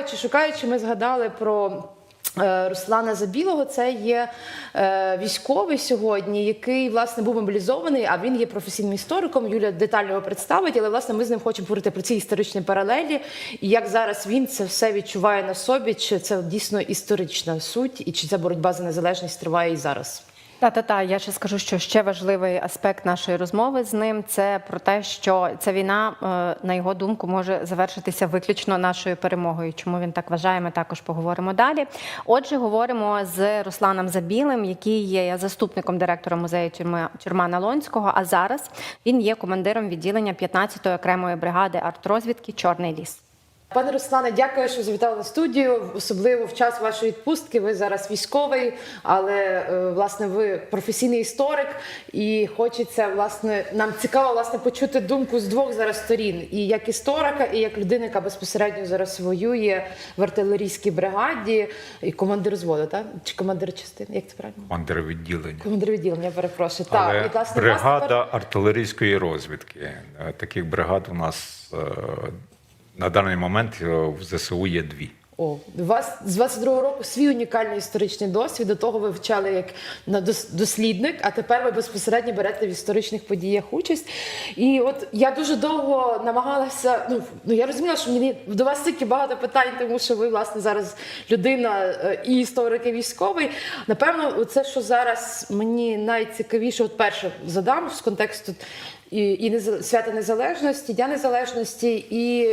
шукаючи, шукаючи, ми згадали про. е, Руслана Забілого це є е, військовий сьогодні, який власне був мобілізований, а він є професійним істориком. Юля детально його представить, але власне ми з ним хочемо говорити про ці історичні паралелі і як зараз він це все відчуває на собі. Чи це дійсно історична суть, і чи ця боротьба за незалежність триває і зараз? Та та та я ще скажу, що ще важливий аспект нашої розмови з ним це про те, що ця війна, е, на його думку, може завершитися виключно нашою перемогою. Чому він так вважає? Ми також поговоримо далі. Отже, говоримо з Русланом Забілим, який є заступником директора музею тюрми тюрма Налонського. А зараз він є командиром відділення 15-ї окремої бригади артрозвідки Чорний ліс. Пане Руслане, дякую, що завітали на студію. Особливо в час вашої відпустки. Ви зараз військовий, але е, власне ви професійний історик, і хочеться власне нам цікаво власне почути думку з двох зараз сторін: і як історика, і як людина, яка безпосередньо зараз воює в артилерійській бригаді, і командир зводу, так? Чи командир частини? Як це правильно? командир відділення. Командир відділення, перепрошую. Але так, і власне бригада тепер- артилерійської розвідки. Таких бригад у нас е, на даний момент е, в ЗСУ є дві. О, вас з 22-го року свій унікальний історичний досвід. До того ви вчали як на дос- дослідник, а тепер ви безпосередньо берете в історичних подіях участь. І от я дуже довго намагалася. Ну ну я розуміла, що мені до вас стільки багато питань, тому що ви власне зараз людина е, і історик, і військовий. Напевно, це що зараз мені найцікавіше, от перше задам з контексту і, і свята незалежності, Дня незалежності і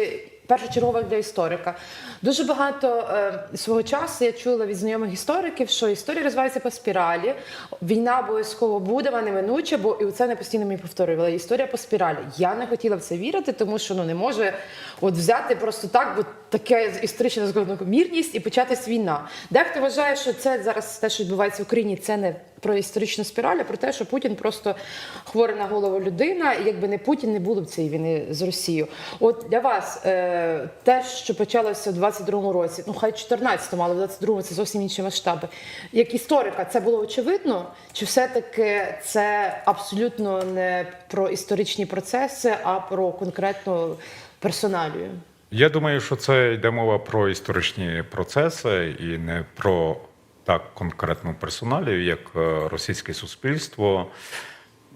першочергово для історика. Дуже багато е, свого часу я чула від знайомих істориків, що історія розвивається по спіралі. Війна обов'язково буде, вона неминуча, бо і це не постійно мені повторювала. Історія по спіралі. Я не хотіла в це вірити, тому що ну не може от взяти просто так, бо таке історична закономірність і початись війна. Дехто вважає, що це зараз те, що відбувається в Україні, це не про історичну спіраль, а про те, що Путін просто хвора на голову людина, і якби не Путін, не було б цієї війни з Росією. От для вас е, те, що почалося в 22-му році, ну хай 14-му, але в 22-му це зовсім інші масштаби. Як історика, це було очевидно, чи все-таки це абсолютно не про історичні процеси, а про конкретну персоналію? Я думаю, що це йде мова про історичні процеси і не про так конкретну персоналію, як е, російське суспільство,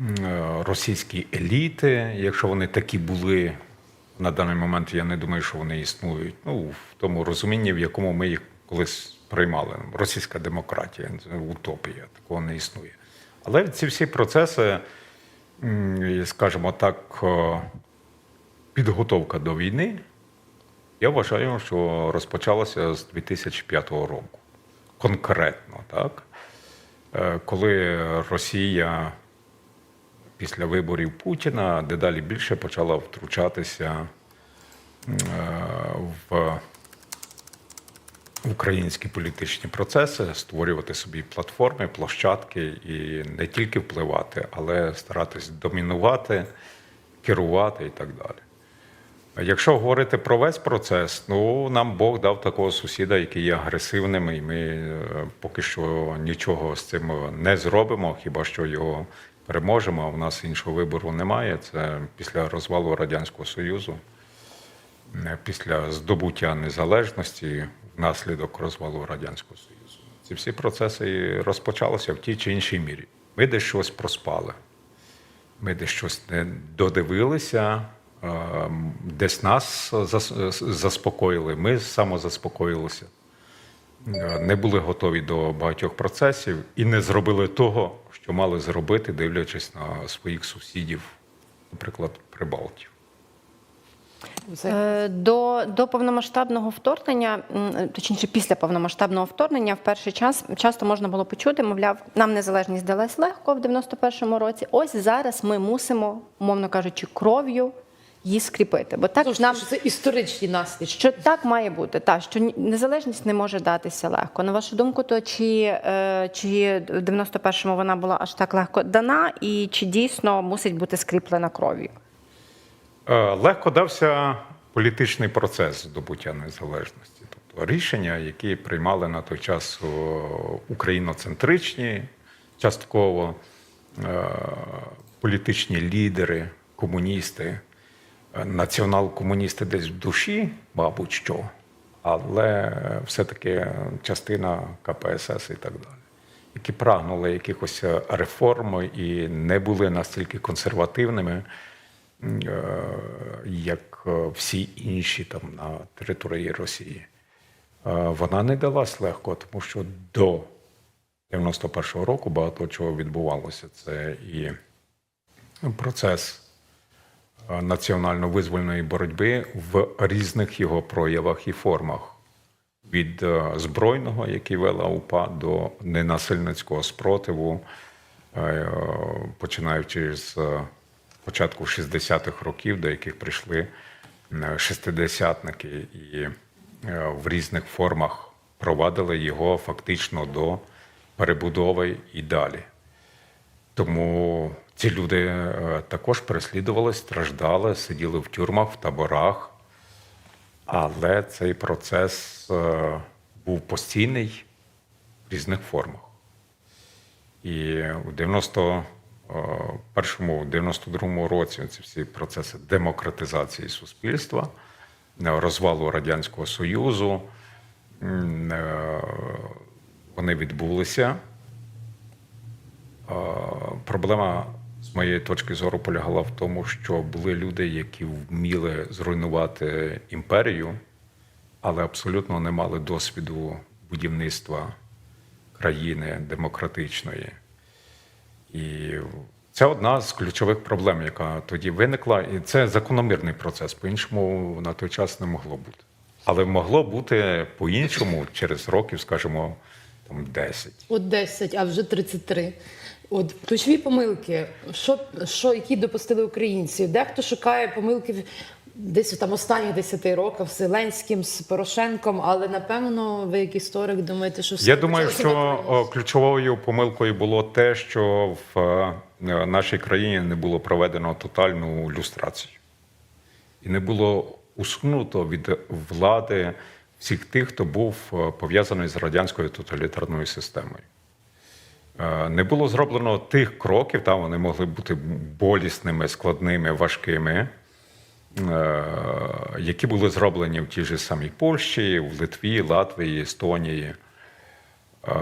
е, російські еліти, якщо вони такі були на даний момент, я не думаю, що вони існують. Ну, в тому розумінні, в якому ми їх колись приймали. Російська демократія, утопія, такого не існує. Але ці всі процеси, скажімо так, е, підготовка до війни, я вважаю, що розпочалося з 2005 року. Конкретно, так? Е, Коли Росія після виборів Путіна дедалі більше почала втручатися е, в українські політичні процеси, створювати собі платформи, площадки і не тільки впливати, але старатись домінувати, керувати і так далі. Якщо говорити про весь процес, ну нам Бог дав такого сусіда, який є агресивним, і ми е, поки що нічого з цим не зробимо, хіба що його переможемо. А в нас іншого вибору немає. Це після розвалу Радянського Союзу, е, після здобуття незалежності внаслідок розвалу Радянського Союзу. Ці всі процеси розпочалися в тій чи іншій мірі. Ми десь щось проспали. Ми десь щось не додивилися, десь нас заспокоїли, ми самозаспокоїлися. Е, Не були готові до багатьох процесів і не зробили того, що мали зробити, дивлячись на своїх сусідів, наприклад, прибалтів. Е, До, до повномасштабного вторгнення, точніше, після повномасштабного вторгнення, в перший час часто можна було почути, мовляв, нам незалежність далась легко в 91-му році. Ось зараз ми мусимо, умовно кажучи, кров'ю її скріпити. Бо так Тож, нам що це історичні наслідки. що так має бути, та що ні- незалежність не може датися легко. На вашу думку, то чи, е, чи в 91-му вона була аж так легко дана, і чи дійсно мусить бути скріплена кров'ю? Е, Легко дався політичний процес здобуття незалежності. Тобто рішення, які приймали на той час україноцентричні, частково е, політичні лідери, комуністи, націонал-комуністи десь в душі, мабуть, що, але все-таки частина КПСС і так далі, які прагнули якихось реформ і не були настільки консервативними, е, як е, всі інші там на території Росії. Е, Вона не далась легко, тому що до 91-го року багато чого відбувалося. Це і процес е, національно-визвольної боротьби в різних його проявах і формах. Від е, збройного, який вела УПА, до ненасильницького спротиву, е, починаючи з е, початку 60-х років, до яких прийшли е, шестидесятники, і е, в різних формах провадили його фактично до перебудови і далі. Тому ці люди е, також переслідували, страждали, сиділи в тюрмах, в таборах. Але цей процес е, був постійний в різних формах. І у 91-му, 92-му році ці всі процеси демократизації суспільства, е, розвалу Радянського Союзу, е, вони відбулися. Е, Проблема моєї точки зору полягала в тому, що були люди, які вміли зруйнувати імперію, але абсолютно не мали досвіду будівництва країни демократичної. І це одна з ключових проблем, яка тоді виникла, і це закономірний процес. По-іншому на той час не могло бути. Але могло бути по-іншому через років, скажімо, там 10. От 10, а вже 33. От ключові помилки, що, що які допустили українці? Дехто шукає помилки десь там останніх 10 років з Зеленським, з Порошенком, але напевно ви як історик думаєте, що все Я думаю, що ключовою помилкою було те, що в е, нашій країні не було проведено тотальну люстрацію, і не було усунуто від влади всіх тих, хто був е, пов'язаний з радянською тоталітарною системою. Е, Не було зроблено тих кроків, там вони могли бути болісними, складними, важкими, е, які були зроблені в тій же самій Польщі, в Литві, Латвії, Естонії. Е,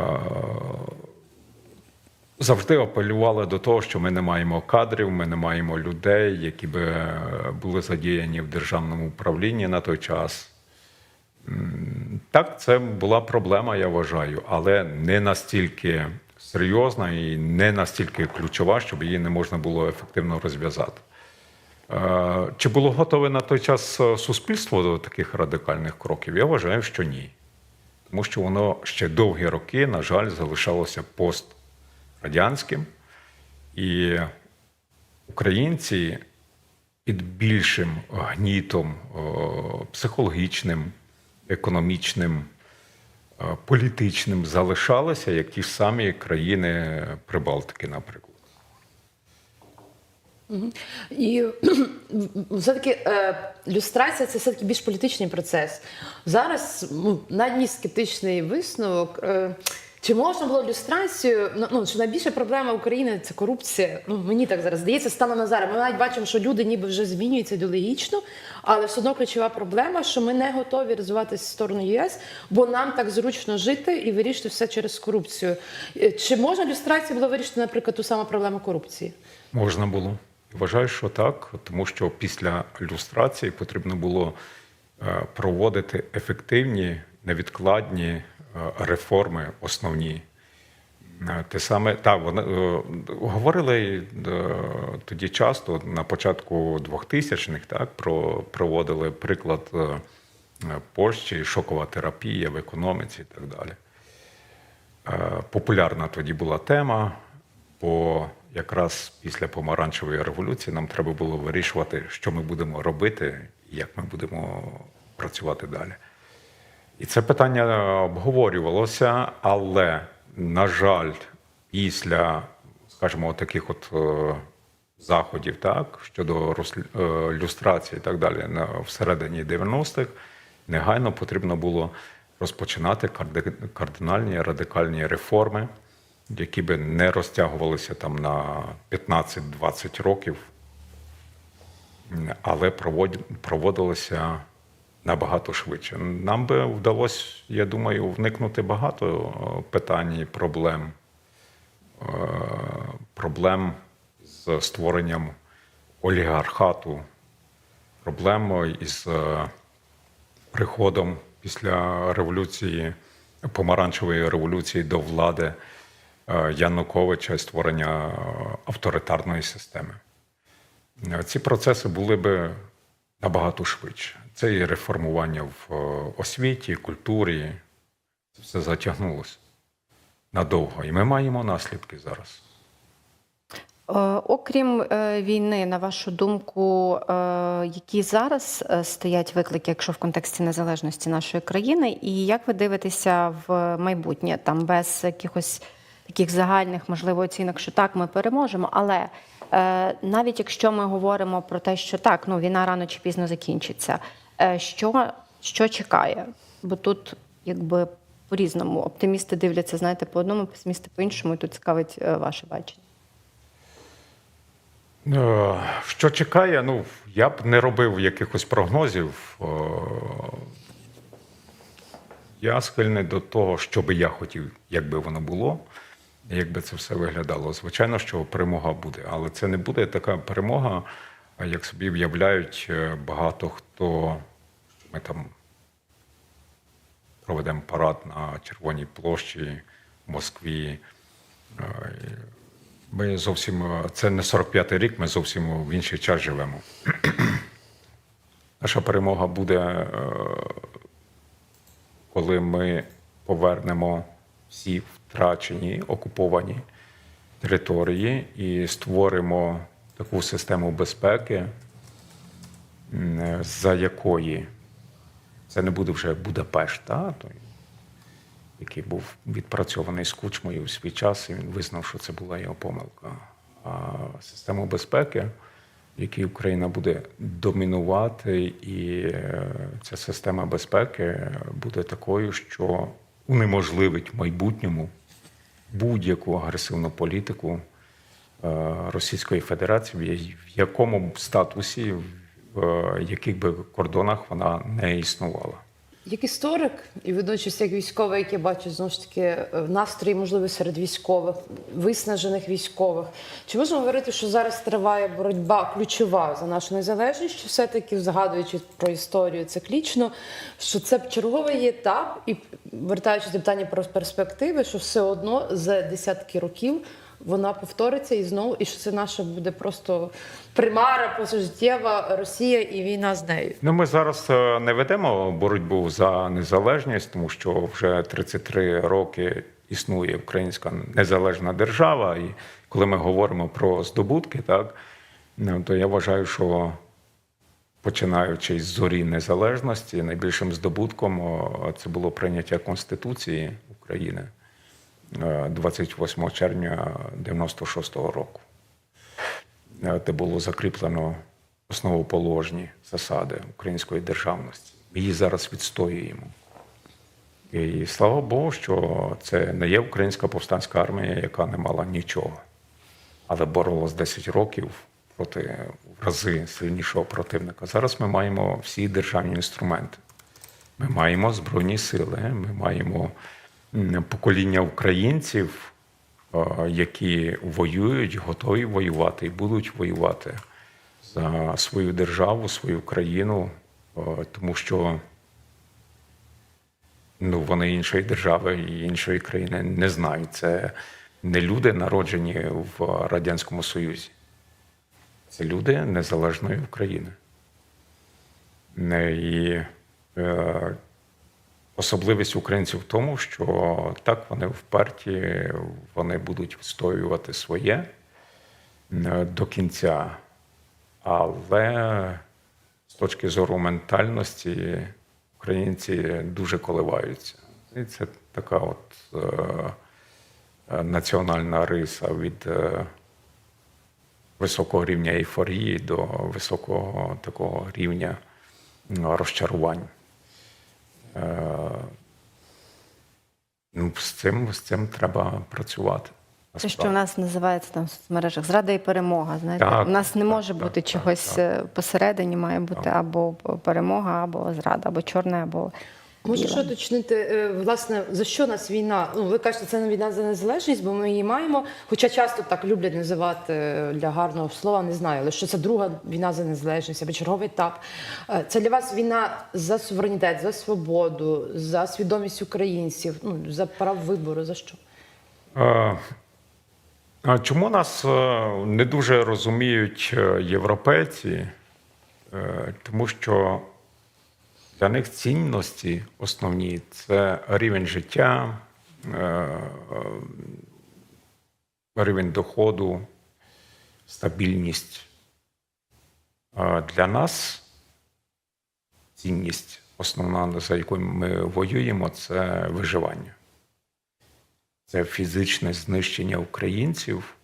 Завжди апелювали до того, що ми не маємо кадрів, ми не маємо людей, які би були задіяні в державному управлінні на той час. Так, це була проблема, я вважаю, але не настільки серйозна і не настільки ключова, щоб її не можна було ефективно розв'язати. Е, Чи було готове на той час е, суспільство до таких радикальних кроків? Я вважаю, що ні. Тому що воно ще довгі роки, на жаль, залишалося пострадянським. І українці під більшим гнітом психологічним, економічним, е, політичним залишалися, як ті ж самі країни Прибалтики, наприклад. І все-таки е, люстрація це все-таки більш політичний процес. Зараз ну, дні скептичний висновок. Чи можна було люстрацію? Ну, Ну, що найбільша проблема України це корупція. Ну мені так зараз здається, станом на зараз. Ми навіть бачимо, що люди ніби вже змінюються ідеологічно, але все одно ключова проблема, що ми не готові розвиватися в сторону ЄС, бо нам так зручно жити і вирішити все через корупцію. Е, Чи можна люстрація було вирішити, наприклад, ту саму проблему корупції? Можна було. Вважаю, що так, тому що після люстрації потрібно було е, проводити ефективні, невідкладні реформи, основні. Е, Те саме так, вони е, говорили е, тоді часто на початку 2000-х, так про проводили приклад е, е, Польщі, шокова терапія в економіці і так далі. Е, Популярна тоді була тема, бо якраз після помаранчевої революції нам треба було вирішувати, що ми будемо робити як ми будемо працювати далі. І це питання обговорювалося, але, на жаль, після, скажімо, таких от е, заходів, так, щодо е, люстрації і так далі, всередині 90-х, негайно потрібно було розпочинати карди- кардинальні радикальні реформи, які би не розтягувалися там на 15-20 років, але провод- проводилися набагато швидше. Нам би вдалося, я думаю, вникнути багато е, питань і проблем. Е, Проблем з створенням олігархату, проблем із е, приходом після революції, помаранчевої революції до влади Януковича і створення авторитарної системи. Ці процеси були би набагато швидше. Це і реформування в е, освіті, культурі. Це все затягнулося надовго. І ми маємо наслідки зараз. Е, Окрім е, війни, на вашу думку, які зараз стоять виклики, якщо в контексті незалежності нашої країни, і як ви дивитеся в майбутнє, там без якихось таких загальних, можливо, оцінок, що так, ми переможемо, але навіть якщо ми говоримо про те, що так, ну війна рано чи пізно закінчиться, що, що чекає? Бо тут якби по-різному оптимісти дивляться, знаєте, по одному, песимісти по іншому, і тут цікавить е, ваше бачення. Е, Що чекає? Ну, я б не робив якихось прогнозів. Е, Я схильний до того, що би я хотів, якби воно було, якби це все виглядало. Звичайно, що перемога буде, але це не буде така перемога, як собі в'являють е, багато хто. Ми там проведемо парад на Червоній площі в Москві. Е, ми зовсім це не 45-й рік, ми зовсім в інший час живемо. Наша перемога буде, е, коли ми повернемо всі втрачені окуповані території і створимо таку систему безпеки, за якої це не буде вже Будапешт, той, який був відпрацьований з кучмою в свій час, і він визнав, що це була його помилка. А систему безпеки, в якій Україна буде домінувати, і е, ця система безпеки буде такою, що унеможливить в майбутньому будь-яку агресивну політику е, Російської Федерації, в якому статусі, в яких би кордонах вона не існувала. Як історик і водночас як військовий, який бачу знову ж таки е, настрої, можливо, серед військових, виснажених військових. Чи можемо говорити, що зараз триває боротьба ключова за нашу незалежність? Чи все-таки згадуючи про історію циклічно, що це черговий етап, і вертаючись до питання про перспективи, що все одно за десятки років вона повториться і знову, і що це наша буде просто примара позажиттєва Росія і війна з нею. Ну, ми зараз е, не ведемо боротьбу за незалежність, тому що вже 33 роки існує українська незалежна держава. І коли ми говоримо про здобутки, так ну, то я вважаю, що починаючи з зорі незалежності, найбільшим здобутком це було прийняття Конституції України 28 червня 96-го року. Е, де було закріплено основоположні засади української державності. Ми її зараз відстоюємо. І слава Богу, що це не є українська повстанська армія, яка не мала нічого, але боролась 10 років проти в рази сильнішого противника. Зараз ми маємо всі державні інструменти. Ми маємо збройні сили, ми маємо покоління українців, е, які воюють, готові воювати і будуть воювати за свою державу, свою країну, е, тому що ну, вони іншої держави і іншої країни не знають. Це не люди, народжені в Радянському Союзі. Це люди незалежної України. І е, особливість українців в тому, що так вони вперті, вони будуть відстоювати своє е, до кінця. Але з точки зору ментальності українці дуже коливаються. І це така от е, національна риса від е, високого рівня ейфорії до високого такого рівня розчарувань. Е, з, цим, з цим треба працювати. Те, що в нас називається там в соцмережах зрада і перемога. Знаєте, Так, у нас не так, може так, бути так, чогось так. е, посередині, має бути або перемога, або зрада, або чорне, або Можу ще уточнити, е, власне, за що нас війна? Ну, ви кажете, це не війна за незалежність, бо ми її маємо. Хоча часто так люблять називати е, для гарного слова, не знаю, але що це друга війна за незалежність або черговий етап. Е, Це для вас війна за суверенітет, за свободу, за свідомість українців, ну за право вибору. За що? А Чому нас не дуже розуміють європейці? Тому що для них цінності основні це рівень життя, е, е, рівень доходу, стабільність. Для нас цінність основна, за якою ми воюємо, це виживання це фізичне знищення українців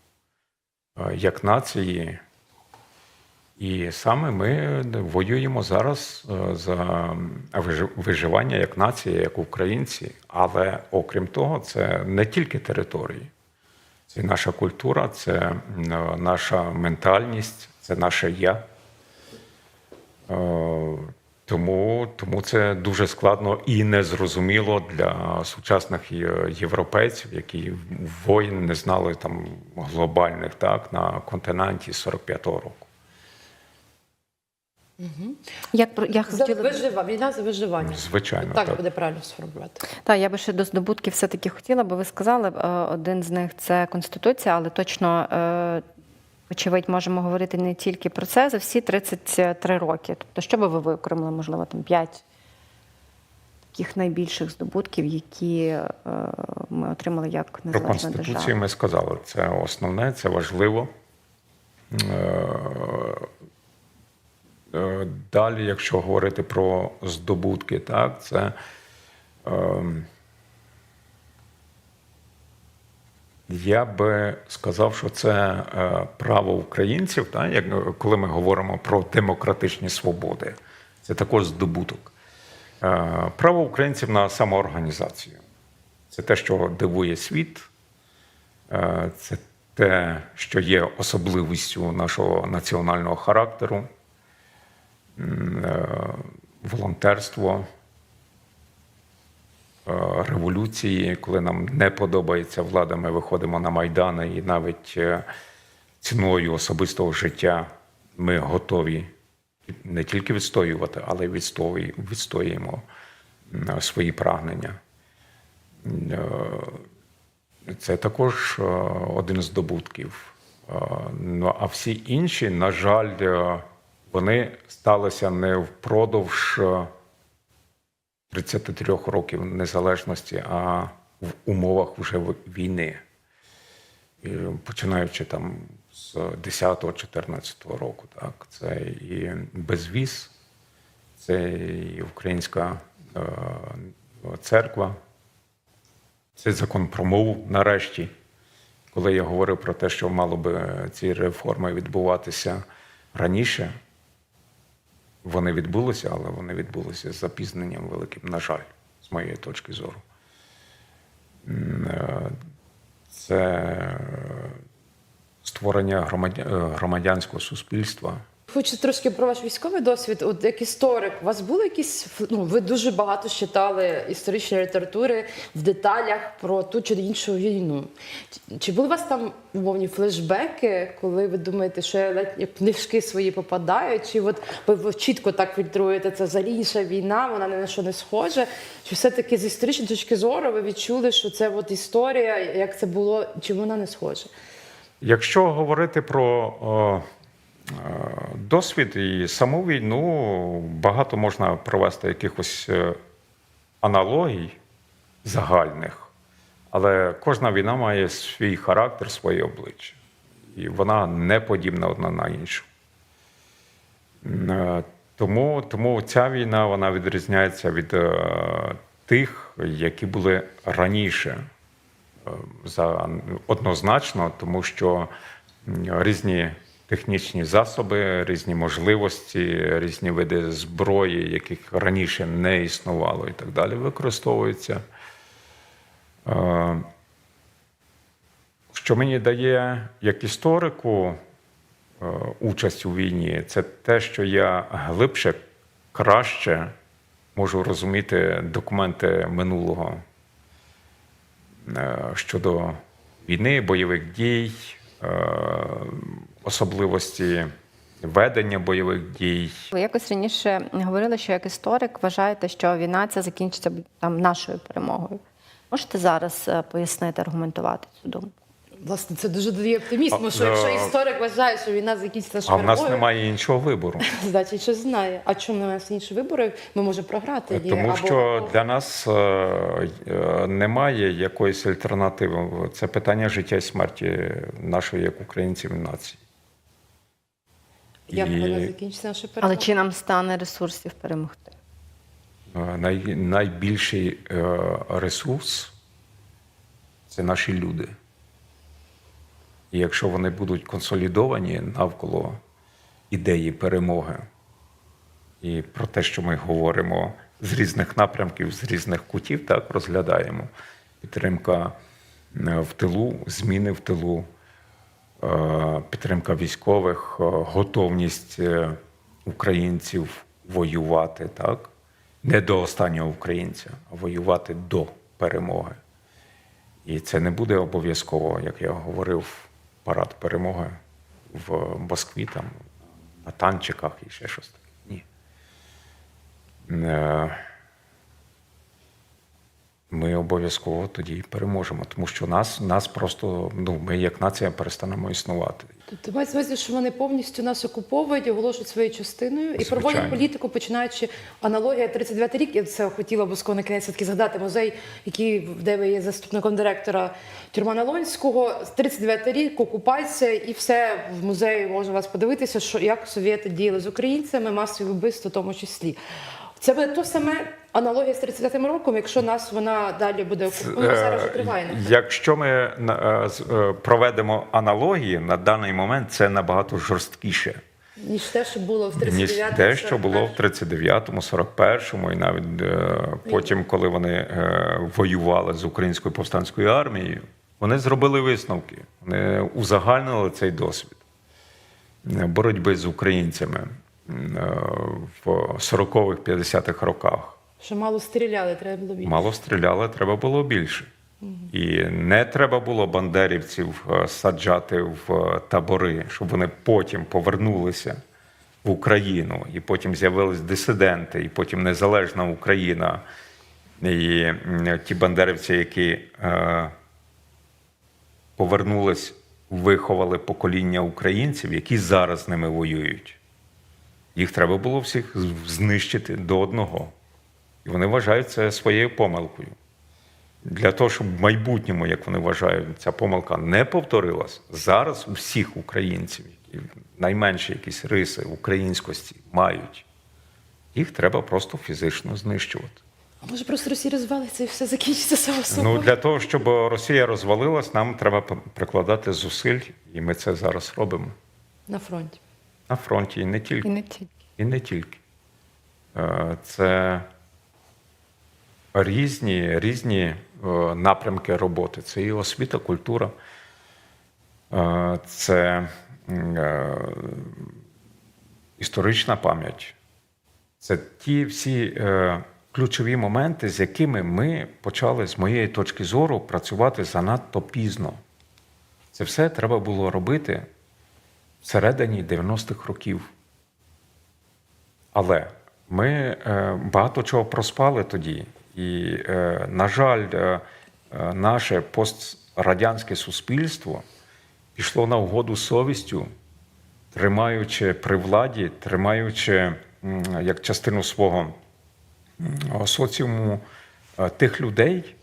е, як нації. І саме ми воюємо зараз е, за виживання як нація, як українці. Але окрім того, це не тільки території, це наша культура, це е, наша ментальність, це наше я. Е, Тому, тому це дуже складно і незрозуміло для сучасних європейців, які воїн не знали там глобальних так на континенті 45-го року. Як я хотіла вижива війна за виживання. Звичайно, так, так. буде правильно сформулювати. Так, я би ще до здобутків все-таки хотіла, бо ви сказали, е, один з них це Конституція, але точно, е, очевидь, можемо говорити не тільки про це за всі 33 роки. Тобто, що би ви виокремили, можливо, там 5 таких найбільших здобутків, які е, ми отримали як Про незалежна конституцію держава? ми сказали. Це основне, це важливо. Е, е, Далі, якщо говорити про здобутки, так, це ем, я би сказав, що це е, право українців, так, як, е, коли ми говоримо про демократичні свободи, це також здобуток. Е, Право українців на самоорганізацію. Це те, що дивує світ, Е, це те, що є особливістю нашого національного характеру, е, волонтерство, е, революції. Коли нам не подобається влада, ми виходимо на майдани і навіть е, ціною особистого життя ми готові не тільки відстоювати, але й відстоюємо, свої прагнення. Е, це також е, один здобутків. Е, Ну а всі інші, на жаль, е, вони сталися не впродовж е, 33 років незалежності, а в умовах вже війни. І починаючи там з 10-14 року, так, це і безвіз, це і українська е, церква, це закон про мову нарешті. Коли я говорив про те, що мало би ці реформи відбуватися раніше, вони відбулися, але вони відбулися з запізненням великим, на жаль, з моєї точки зору. Е, Це е, створення е, громадянського суспільства. Хочу трошки про ваш військовий досвід. От як історик, у вас були якісь ну, ви дуже багато читали історичної літератури в деталях про ту чи іншу війну. Чи- були у вас там умовні флешбеки, коли ви думаєте, що я ледь книжки свої попадаю? Чи от ви, чітко так фільтруєте це взагалі інша війна, вона ні на що не схожа? Чи все-таки з історичної точки зору ви відчули, що це от історія, як це було, чи вона не схожа? Якщо говорити про е, досвід і саму війну, багато можна провести якихось е, аналогій загальних, але кожна війна має свій характер, своє обличчя. І вона не подібна одна на іншу. Е, Тому, тому ця війна вона відрізняється від е, тих, які були раніше за однозначно, тому що різні технічні засоби, різні можливості, різні види зброї, яких раніше не існувало, і так далі, використовуються. Е, Що мені дає як історику е, участь у війні, це те, що я глибше, краще можу розуміти документи минулого е, щодо війни, бойових дій, особливості ведення бойових дій. Ви якось раніше говорили, що як історик вважаєте, що війна ця закінчиться там нашою перемогою. Можете зараз е, пояснити, аргументувати цю думку? Власне, це дуже дає оптимізму, А, що якщо е, історик вважає, що війна закінчиться А в нас немає іншого вибору. значить, що знає. А чому немає інші вибори? Ми можемо програти. Є Тому або- що для нас е, е, немає якоїсь альтернативи. Це питання життя і смерті нашої як українців нації. Як і- вона закінчиться наша перемога. Але чи нам стане ресурсів перемогти? Е, Най, найбільший е, ресурс це наші люди. І якщо вони будуть консолідовані навколо ідеї перемоги і про те, що ми говоримо з різних напрямків, з різних кутів, так розглядаємо підтримка е, в тилу, зміни в тилу, підтримка військових, е, готовність е, українців воювати, так? Не до останнього українця, а воювати до перемоги. І це не буде обов'язково, як я говорив, парад перемоги в Москві, там, на танчиках і ще щось таке. Ні. Ми обов'язково тоді переможемо, тому що нас, нас просто, ну, ми як нація перестанемо існувати. Тобто мається на увазі, що вони повністю нас окуповують, оголошують своєю частиною і проводять політику, починаючи аналогія 39 рік. Я це хотіла обов'язково на кінець таки згадати музей, який де ви є заступником директора Тюрмана Лонського. 39 рік, окупація, і все в музеї можна вас подивитися, що як совєти діяли з українцями, масові вбивства в тому числі. Це буде то саме аналогія з 39 роком, якщо нас вона далі буде окупована. Ну, зараз вже триває. Е. Якщо ми е, е, проведемо аналогії, на даний момент це набагато жорсткіше, Ніж те, що було в ніж 39 те, що було в 39-му, 41-му, і навіть е, потім, коли вони е, воювали з українською повстанською армією, вони зробили висновки, вони узагальнили цей досвід е, боротьби з українцями е, в 40-х, 50-х роках. Що мало стріляли, треба було більше. Мало стріляли, треба було більше. І не треба було бандерівців е, саджати в е, табори, щоб вони потім повернулися в Україну, і потім з'явились дисиденти, і потім незалежна Україна. І ті бандерівці, які е, повернулись, виховали покоління українців, які зараз з ними воюють. Їх треба було всіх знищити до одного. І вони вважають це своєю помилкою. Для того, щоб в майбутньому, як вони вважають, ця помилка не повторилась, зараз у всіх українців, які найменші якісь риси українськості мають, їх треба просто фізично знищувати. А може просто Росія розвалиться і все закінчиться само собою? Ну, для того, щоб Росія розвалилась, нам треба прикладати зусиль, і ми це зараз робимо На фронті. На фронті, і не тільки. І не тільки. І не тільки. Е, Це різні, різні е, напрямки роботи. Це і освіта, культура, е, це історична пам'ять. Це ті всі ключові моменти, з якими ми почали, з моєї точки зору, працювати занадто пізно. Це все треба було робити всередині 90-х років. Але ми е, багато чого проспали тоді. І, е, на жаль, е, наше пострадянське суспільство пішло на угоду совістю, тримаючи при владі, тримаючи як частину свого соціуму тих людей,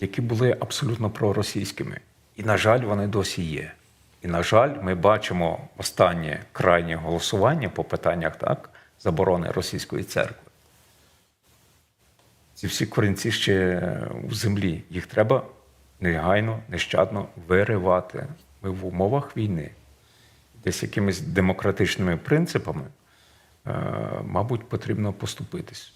які були абсолютно проросійськими. І, на жаль, вони досі є. І, на жаль, ми бачимо останнє крайнє голосування по питаннях так, заборони російської церкви. Ці всі корінці ще в землі. Їх треба негайно, нещадно виривати. Ми в умовах війни, десь якимись демократичними принципами, е, мабуть, потрібно поступитись.